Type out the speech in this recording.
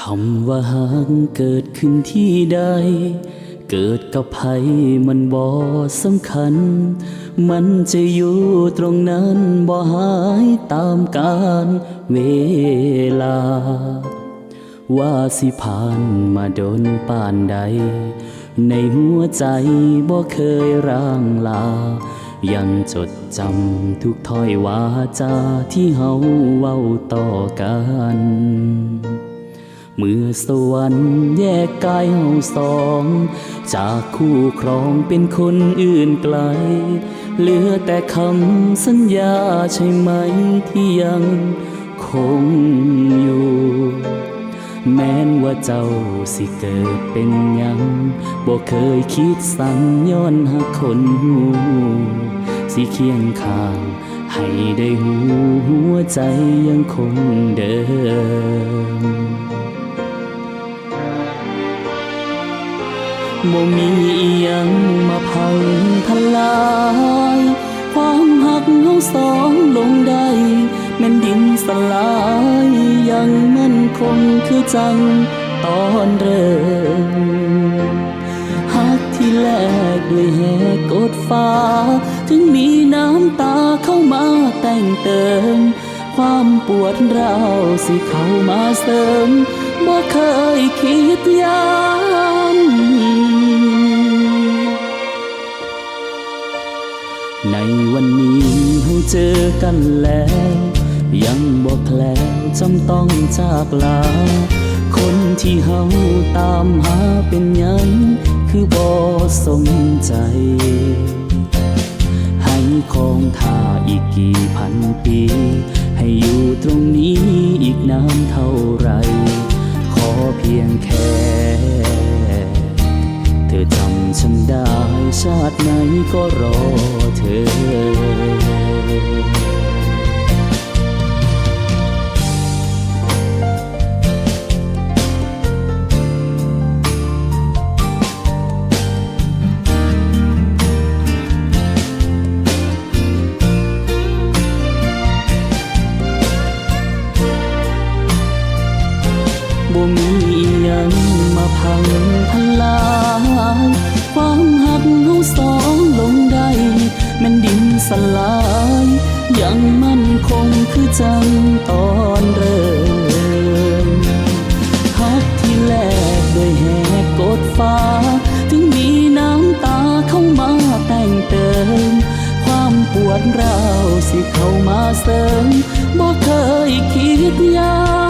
คำว่าหางเกิดขึ้นที่ใด เกิดกับไผมันบ่สำคัญ มันจะอยู่ตรงนั้นบ่หายตามกาลเวลา ว่าสิผ่านมาโดนป่านใด ในหัวใจบ่เคยร่างลา ยังจดจำทุกถ้อยวาจาที่เฮาเว้าต่อกัน เมื่อสวรรค์แยกกายเฮาสอง จากคู่ครองเป็นคนอื่นไกล เหลือแต่คำสัญญาใช่ไหมที่ยังคงอยู่ แม้นว่าเจ้าสิเกิดเป็นยังบ่เคยคิดสั่งย้อนหักคนหูสิเคียงข้าง ให้ได้หูหัวใจยังคงเดิม บ่มีอิหยังมาพังทลาย ความหักเฮาสองลงได้แม่นดินสลายยังมั่นคงคือจังตอนเริ่มหักที่แลกด้วยแหกกดฟ้า จึงมีน้ำตาเข้ามาแต่งเติม ความปวดร้าวสิเข้ามาเสริม บ่เคยคิดยานในวันนี้เราเจอกันแล้ว ยังบอกแล้วจำต้องจากลา คนที่เฮาตามหาเป็นยังคือบ่สมใจให้คงท่าอีกกี่พันปี ให้อยู่ตรงนี้อีกนานเท่าไหร เพียงแค่ เธอจำฉันได้ชาติไหนก็รอเธอ อิหยังมาพังทลายความหักเฮาสองลงได้แม่นดินสลาย ยังมั่นคงคือจังตอนเริ่มหักที่แลกด้วยแหกกดฟ้า ถึงมีน้ำตาเข้ามาแต่งเติม ความปวดร้าวสิเข้ามาเสริมบ่เคยคิดยา